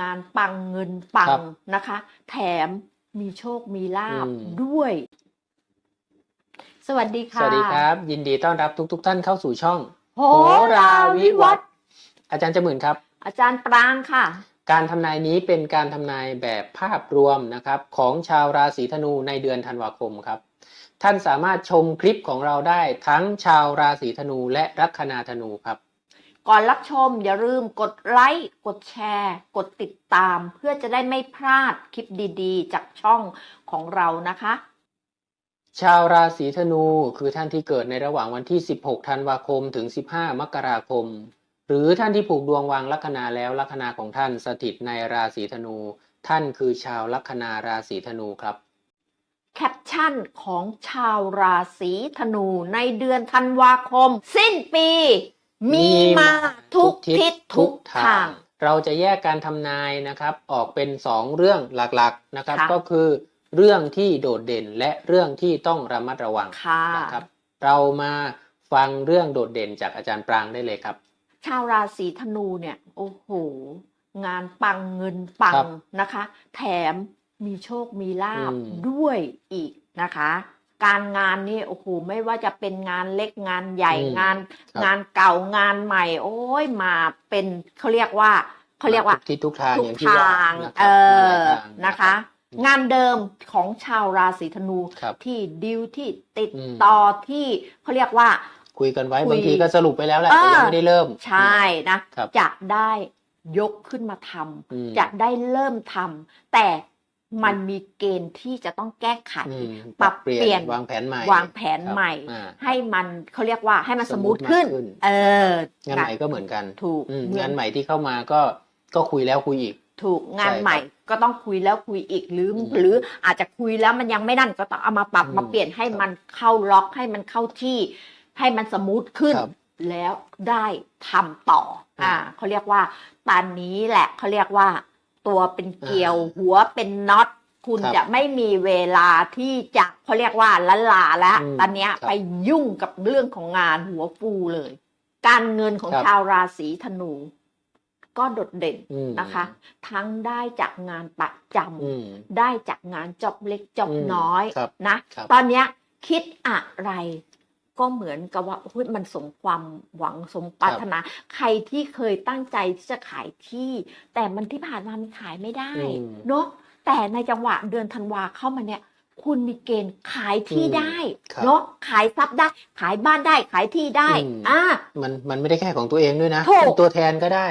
งานปังเงินปัครังบนะคะ แถมมีโชคมีลาบอืม ด้วย สวัสดีสค่ะวัสดีครับ ยินดีต้อนรับทุกๆท่านเข้าสู่ช่องโหราวิวัฒน์อาจารย์จมื่นครับ อาจารย์ปรางค่ะ การทำนายนี้เป็นการทำนายแบบภาพรวมนะครับ ของชาวราศีธนูในเดือนธันวาคมครับ ท่านสามารถชมคลิปของเราได้ทั้งชาวราศีธนูและลัคนาธนูครับ ก่อนรับชมอย่าลืมกดไลค์กดแชร์ กดติดตาม เพื่อจะได้ไม่พลาดคลิปดีๆ จากช่องของเรานะคะ ชาวราศีธนูคือท่านที่เกิดในระหว่างวันที่ 16 ธันวาคมถึง 15 มกราคม หรือท่านที่ผูกดวงวางลัคนาแล้วลัคนาของท่านสถิตในราศีธนู ท่านคือชาวลัคนาราศีธนูครับแคปชั่นของชาวราศีธนูในเดือนธันวาคม สิ้นปี มีมาทุกทิศทุกทาง เราจะแยกการทำนายนะครับ ออกเป็น 2 เรื่องหลักๆนะครับค่ะก็คือเรื่องที่โดดเด่นและเรื่องที่ต้องระมัดระวังค่ะนะครับ เรามาฟังเรื่องโดดเด่นจากอาจารย์ปรางได้เลยครับ ชาวราศีธนูเนี่ยโอ้โห งานปังเงินปัครังบนะคะ แถมมีโชคมีลาบอืมด้วยอีกนะคะ การงานนี่โอ้โหไม่ว่าจะเป็นงานเล็กงานใหญ่อืมงานครับงานเก่างานใหม่ โอ้ยมาเป็นเขาเรียกว่าเขาเรียกว่าทุทิศทุกทางทุกอย่างที่ทว่าางนะคเอรับมีหลายทางอนะคะ งานเดิมของชาวราศีธนูครับที่ดิวที่ติดอืมต่อที่เขาเรียกว่า คุยกันไว้คุยบางทีก็สรุปไปแล้วแหละเออแต่ยังไม่ได้เริ่ม ใช่นะครับจะได้ยกขึ้นมาทอืมำจะได้เริ่มทำแต่ มันมีเกณฑ์ที่จะต้องแก้ไขอืมปรับเปลี่ยนวางแผนใหม่วางแผนใหม่ครับอ่าให้มันเขาเรียกว่าให้มันสสมูมูททขึ้นมากขึ้น เอองานใหม่ก็เหมือนกันถูกอืมเหมือนงานใหม่ที่เข้ามาก็ก็คุยแล้วคุยอีก ถูกงานใช่ครับใหม่ก็ต้องคุยแล้วคุยอีกหรืออมหรืออาจจะคุยแล้วมันยังไม่นั่นก็ต้องเอามาปรับอืมมาเปลี่ยนให้ครับมันเข้าล็อกให้มันเข้าที่ ให้มันสมูทขึ้นครับแล้วได้ทำต่ออ่าอ่าเขาเรียกว่าตอนนี้แหละเขาเรียกว่า ตัวเป็นเกลียวอ่าหัวเป็นน็อตคุณครับจะไม่มีเวลาที่จะเขาเรียกว่าละลาแล้วอืมตอนเนี้ยครับไปยุ่งกับเรื่องของงานหัวฟูเลย การเงินของครับชาวราศีธนู ก็โดดเด่นอืมนะคะ ทั้งได้จากงานประจอืมำได้จากงานจอบเล็กจอบอืมน้อยครับนะครับตอนเนี้ยคิดอะไร ก็เหมือนกับว่าเฮ้ยมันสมความหวังสมปรารถนา ใครที่เคยตั้งใจที่จะขายที่ แต่มันที่ผ่านมามันขายไม่ได้อืมเนาะแต่ในจังหวะเดือนธันวาเข้ามาเนี่ย คุณมีเกณฑ์ขายที่อืมได้ครับเนาะขายทรัพย์ได้ ขายบ้านได้ขายที่ได้อืมอ่ามันมันไม่ได้แค่ของตัวเองด้วยนะถูกเป็นตัวแทนก็ได้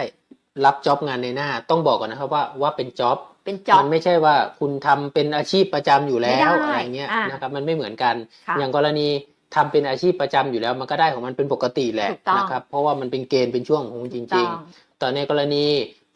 รับจ็อบงานในหน้า ต้องบอกก่อนนะครับว่าว่าเป็นจ็อบเป็นจ็อบมันไม่ใช่ว่าคุณทำเป็นอาชีพประจำอยู่แล้ไม่ได้วอะไรเงี้ยอะนะครับมันไม่เหมือนกันค่ะอย่างกรณี ทำเป็นอาชีพประจำอยู่แล้วมันก็ได้ของมันเป็นปกติแหละถูกต้องนะครับ เพราะว่ามันเป็นเกณฑ์เป็นช่วงของคุณจถูกริต้งองๆ แต่ในกรณี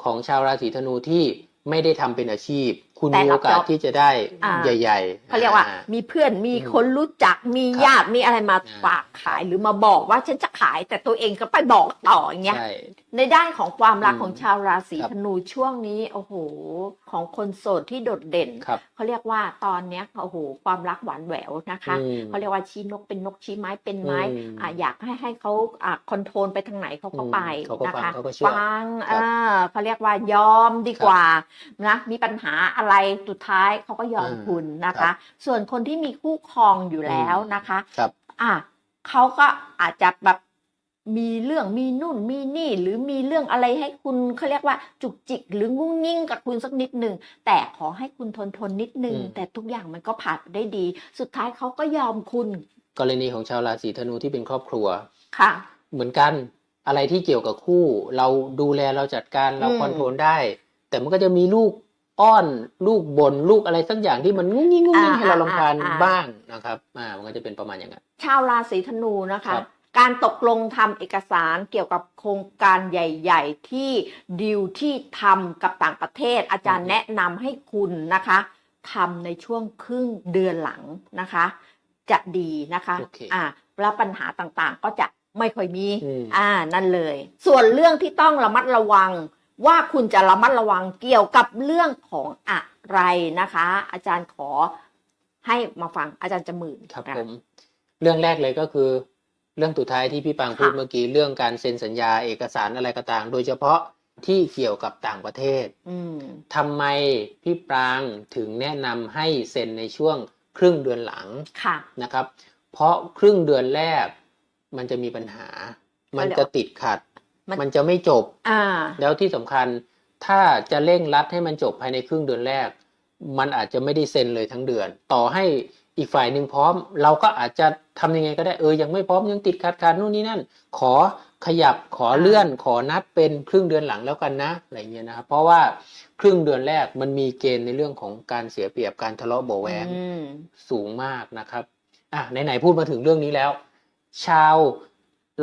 ของชาวราศีธนูที่ไม่ได้ทำเป็นอาชีพ คุณแต่มีรัโอบกาสจ็อบที่จะได้อ่าใหญ่ๆเขาเรียกว่าอ่มีเพื่อนมีอืมคนรู้จักมีครับญาติมีอะไรมาอ่าฝากขายหรือมาบอกว่าฉันจะขายแต่ตัวเองก็ไปบอกต่ออย่างเงี้ยใช่ในด้านของความรักอืมของชาวราศีครับธนูช่วงนี้โอ้โห ของคนโสดที่โดดเด่นครับเขาเรียกว่าตอนเนี้ยโอ้โหความรักหวานแหววนะคะอืมเขาเรียกว่าชี้นกเป็นนกชี้ไม้เป็นไม้อืมอ่าอยากให้ให้เขาอ่าคอนโทรลไปทางไหนเขาก็อืมไปเขาก็นะฟังคะเขาก็เชื่อฟังครับอ่าเขาเรียกว่ายอมดีกว่านะมีปัญหาอะไรสุดท้ายเขาก็ยอมอ่าคุณนะครัคะบส่วนคนที่มีคู่ครองอยู่แล้วนะคะครับอะเขาก็อาจจะแบบมีเรื่องมีนู่นมีนี่ หรือมีเรื่องอะไรให้คุณเขาเรียกว่าจุกจิก หรืองุ้งงิ้งกับคุณสักนิดหนึ่งแต่ขอให้คุณทนทนนิดนึงอืมแต่ทุกอย่างมันก็ผ่านไปได้ดี สุดท้ายเขาก็ยอมคุณ กรณีของชาวราศีธนูที่เป็นครอบครัวค่ะ เหมือนกันอะไรที่เกี่ยวกับคู่ เราดูแลเราจัดการเราอืมคอนโทรลได้ แต่มันก็จะมีลูก อ้อนลูกบนลูกอะไรสักอย่างที่มันงุ้งงิ้งงุ้งงิ้งให้เราลำคาญบ้างนะครับอ่ามันก็จะเป็นประมาณอย่างนั้นชาวราศีธนูนะคะครับการตกลงทำเอกสารเกี่ยวกับโครงการใหญ่ ๆ ที่ดีลที่ทำกับต่างประเทศ อาจารย์แนะนำให้คุณนะคะทำในช่วงครึ่งเดือนหลังนะคะ จะดีนะคะโอเคอ่าแล้วปัญหาต่างๆก็จะไม่ค่อยมีอืมอ่า นั่นเลย ส่วนเรื่องที่ต้องระมัดระวัง ว่าคุณจะระมัดระวังเกี่ยวกับเรื่องของอะไรนะคะ อาจารย์ขอให้มาฟังอาจารย์จะหมื่นครับนะผมเรื่องแรกเลยก็คือ เรื่องสุดท้ายที่พี่ปางพูดค่ะเมื่อกี้เรื่องการเซ็นสัญญาเอกสารอะไรก็ตามโดยเฉพาะที่เกี่ยวกับต่างประเทศอืมทำไมพี่ปรางถึงแนะนำให้เซ็นในช่วงครึ่งเดือนหลังค่ะนะครับ เพราะครึ่งเดือนแรกมันจะมีปัญหา มันจะติดขัด มันมันจะไม่จบ อ่า แล้วที่สำคัญถ้าจะเร่งรัดให้มันจบภายในครึ่งเดือนแรก มันอาจจะไม่ได้เซ็นเลยทั้งเดือน ต่อให้อีกฝ่ายหนึ่งพร้อม เราก็อาจจะทำยังไงก็ได้เออยังไม่พร้อมยังติดขัดขัดนู่นนี่นั่น ขอขยับขอเลื่อน ขอนัดเป็นครึ่งเดือนหลังแล้วกันนะอะไรเงี้ยนะครับเพราะว่าครึ่งเดือนแรกมันมีเกณฑ์ในเรื่องของการเสียเปรียบการทะเลาะเบาะแวง อืม สูงมากนะครับ อะไหนๆพูดมาถึงเรื่องนี้แล้ว ชาว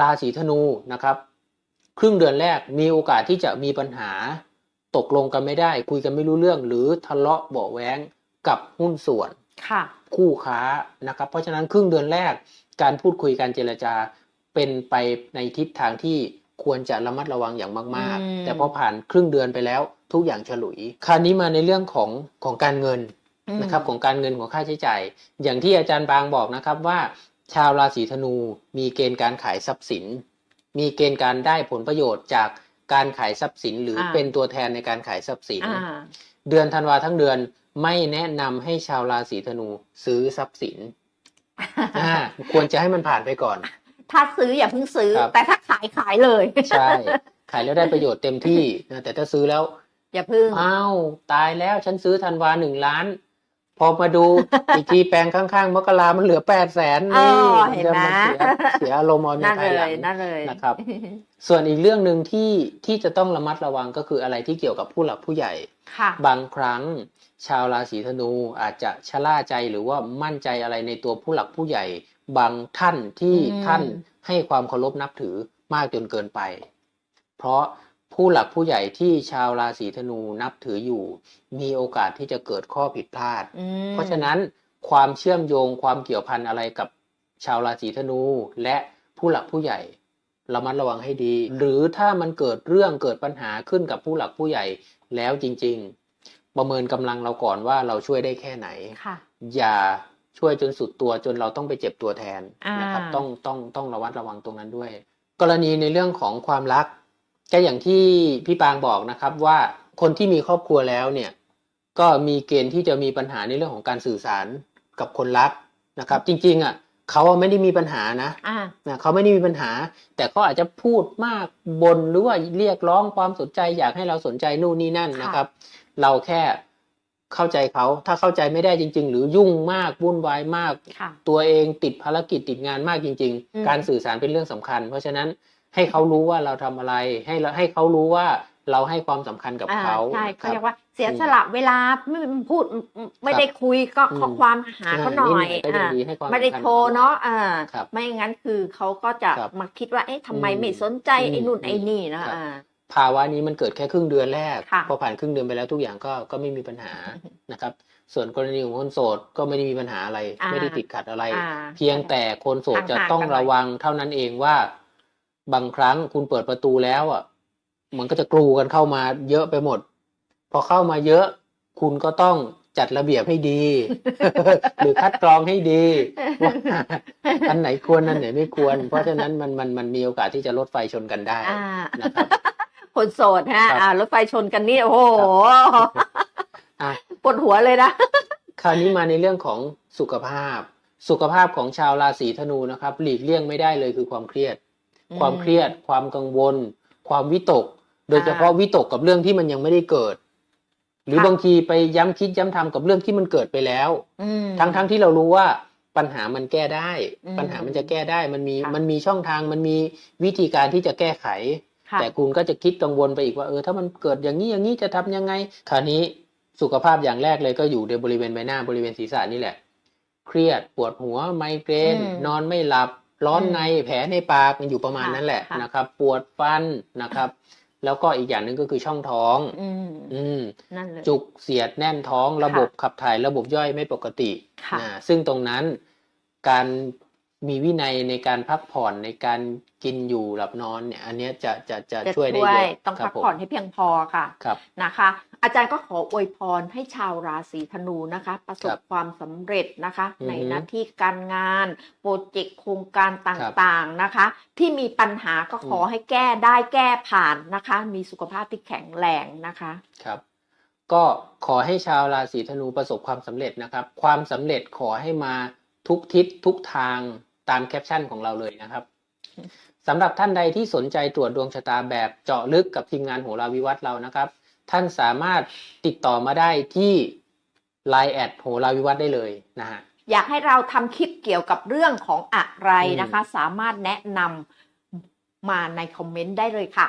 ราศีธนูนะครับ ครึ่งเดือนแรกมีโอกาสที่จะมีปัญหา ตกลงกันไม่ได้ คุยกันไม่รู้เรื่อง หรือทะเลาะเบาะแว้งกับหุ้นส่วนค่ะคู่ค้านะครับ เพราะฉะนั้นครึ่งเดือนแรกการพูดคุยการเจรจาเป็นไปในทิศทางที่ควรจะระมัดระวังอย่างมากอืมๆแต่พอผ่านครึ่งเดือนไปแล้ว ทุกอย่างฉลุย คราวนี้มาในเรื่องของของการเงินอืมนะครับของการเงินของค่าใช้จ่าย อย่างที่อาจารย์บางบอกนะครับว่า ชาวราศีธนูมีเกณฑ์การขายทรัพย์สิน มีเกณฑ์การได้ผลประโยชน์จากการขายทรัพย์สินหรืออาเป็นตัวแทนในการขายทรัพย์สินอ่าเดือนธันวาทั้งเดือนไม่แนะนำให้ชาวราศีธนูซื้อทรัพย์สินอ่าควรจะให้มันผ่านไปก่อน ถ้าซื้ออย่าเพิ่งซื้อครับแต่ถ้าขายขายเลย ใช่ ขายแล้วได้ประโยชน์เต็มที่นะแต่ถ้าซื้อแล้ว อย่าเพิ่งอ้าวตายแล้วฉันซื้อธันวาหนึ่งล้าน พอมาดูอีกทีแปลงข้างๆมกรามันเหลือแปดแสนอ๋นี่อเห็นไหมจะาเสียเสียอารมณ์เอาในนั่นภายเลหลัยงนั่นเลยนะครับ ส่วนอีกเรื่องหนึ่งที่ที่จะต้องระมัดระวังก็คืออะไรที่เกี่ยวกับผู้หลักผู้ใหญ่ค่ะบางครั้งชาวราศีธนูอาจจะชะล่าใจหรือว่ามั่นใจอะไรในตัวผู้หลักผู้ใหญ่ บางท่านที่อืมท่านให้ความเคารพนับถือมากจนเกินไป เพราะ ผู้หลักผู้ใหญ่ที่ชาวราศีธนูนับถืออยู่ มีโอกาสที่จะเกิดข้อผิดพลาดอืมเพราะฉะนั้นความเชื่อมโยงความเกี่ยวพันอะไรกับชาวราศีธนู และผู้หลักผู้ใหญ่ระมัดระวังให้ดี หรือถ้ามันเกิดเรื่องเกิดปัญหาขึ้นกับผู้หลักผู้ใหญ่แล้วจริง ๆ ประเมินกำลังเราก่อนว่าเราช่วยได้แค่ไหนค่ะอย่าช่วยจนสุดตัวจนเราต้องไปเจ็บตัวแทนอ่านนะครับต้องต้องต้องระวัดระวังตรงนั้นด้วย กรณีในเรื่องของความรัก ก็อย่างที่พี่ปางบอกนะครับว่าคนที่มีครอบครัวแล้วเนี่ยก็มีเกณฑ์ที่จะมีปัญหาในเรื่องของการสื่อสารกับคนรักนะครับ จริงๆอะเขาอะไม่ได้มีปัญหานะอ่านะเขาไม่ได้มีปัญหา แต่เขาอาจจะพูดมากบนหรือว่าเรียกร้องความสนใจอยากให้เราสนใจนู่นนี่นั่นค่ะนะครับ เราแค่เข้าใจเขาถ้าเข้าใจไม่ได้จริง ๆ หรือยุ่งมากวุ่นวายมากค่ะตัวเองติดภารกิจติดงานมากจริงอืมๆการสื่อสารเป็นเรื่องสำคัญ เพราะฉะนั้น ให้เขารู้ว่าเราทำอะไร ให้เราให้เขารู้ว่าเราให้ความสำคัญกับอ่าเขาใช่คเขารับเรียกว่าเสียสละเวลาไม่พูดไม่ได้คุยก็อืมข้อความหาเขาหน่อยก็ยังอ่าดีให้ความไม่ได้สำคัญโทรเนาะอ่าครับไม่งั้นคือเขาก็จะครับมาคิดว่าเอ๊ะทำไมอืมไม่สนใจไอ้นู่นอืมไอ้นี่นะครับอ่าภาวะนี้มันเกิดแค่ครึ่งเดือนแรกค่ะพอผ่านครึ่งเดือนไปแล้วทุกอย่างก็ก็ไม่มีปัญหานะครับ ส่วนกรณีของคนโสดก็ไม่ได้มีปัญหาอะไรอ่าไม่ได้ติดขัดอะไรอ่าเพียงแต่คนโสดจะห่างๆต้องกันหน่อยระวังเท่านั้นเองว่า บางครั้งคุณเปิดประตูแล้วอะ มันก็จะกรูกันเข้ามาเยอะไปหมด พอเข้ามาเยอะ คุณก็ต้องจัดระเบียบให้ดี หรือคัดกรองให้ดีว่าอันไหนควรอันไหนไม่ควร เพราะฉะนั้นมันมันมันมีโอกาสที่จะลดไฟชนกันได้อ่านะครับคนโสดฮะครับอ่ารถไฟชนกันนี่โอ้โหอะปวดหัวเลยนะ คราวนี้มาในเรื่องของสุขภาพ สุขภาพของชาวราศีธนูนะครับ หลีกเลี่ยงไม่ได้เลยคือความเครียดอืม ความเครียด ความกังวล ความวิตก โดยเฉพาะอ่าวิตกกับเรื่องที่มันยังไม่ได้เกิด หรือค่ะบางทีไปย้ำคิดย้ำทำกับเรื่องที่มันเกิดไปแล้วอืมทั้งทั้งที่เรารู้ว่าปัญหามันแก้ได้อืมปัญหามันจะแก้ได้มันมีค่ะมันมีช่องทางมันมีวิธีการที่จะแก้ไขค่ะแต่คุณก็จะคิดกังวลไปอีกว่าเออถ้ามันเกิดอย่างนี้อย่างนี้จะทำยังไง คราวนี้สุขภาพอย่างแรกเลยก็อยู่ในบริเวณใบหน้าบริเวณศีรษะนี่แหละ เครียดปวดหัวไมเกรนอืมนอนไม่หลับ ร้อนอืมในแผลในปากมันอยู่ประมาณค่ะนั้นแหละค่ะนะครับ ปวดฟันนะครับ แล้วก็อีกอย่างหนึ่งก็คือช่องท้องอืมอืมนั่นเลยจุกเสียดแน่นท้องระบบขับถ่ายระบบย่อยไม่ปกติค่ะอ่าซึ่งตรงนั้นการ มีวินัยในการพักผ่อนในการกินอยู่หลับนอนเนี่ยอันเนี้ยจะจะจะจะช่วยได้ช่วเยยอะต้องครัพับกผมผ่อนให้เพียงพอค่ะครับนะคะ อาจารย์ก็ขออวยพรให้ชาวราศีธนูนะคะ ประสครับบความสำเร็จนะคะอือฮึในหน้าที่การงานโปรเจกต์โครงการตครับ่างๆนะคะ ที่มีปัญหาก็ขออืมให้แก้ได้แก้ผ่านนะคะ มีสุขภาพที่แข็งแรงนะคะครับก็ขอให้ชาวราศีธนูประสบความสำเร็จนะครับ ความสำเร็จขอให้มาทุกทิศทุกทาง ตามแคปชั่นของเราเลยนะครับอืมสำหรับท่านใดที่สนใจตรวจดวงชะตาแบบเจาะลึกกับทีมงานโหราวิวัฒน์เรานะครับ ท่านสามารถติดต่อมาได้ที่ Line แอดโหราวิวัฒน์ได้เลยนะฮะอยากให้เราทำคลิปเกี่ยวกับเรื่องของอะไรนะคะ สามารถแนะนำมาในคอมเมนต์ได้เลยค่ะ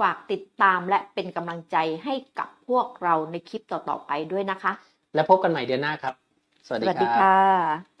ฝากติดตามและเป็นกำลังใจให้กับพวกเราในคลิปต่อๆไปด้วยนะคะ และพบกันใหม่เดือนหน้าครับ สวัสสดีวัสคดีรับค่ะ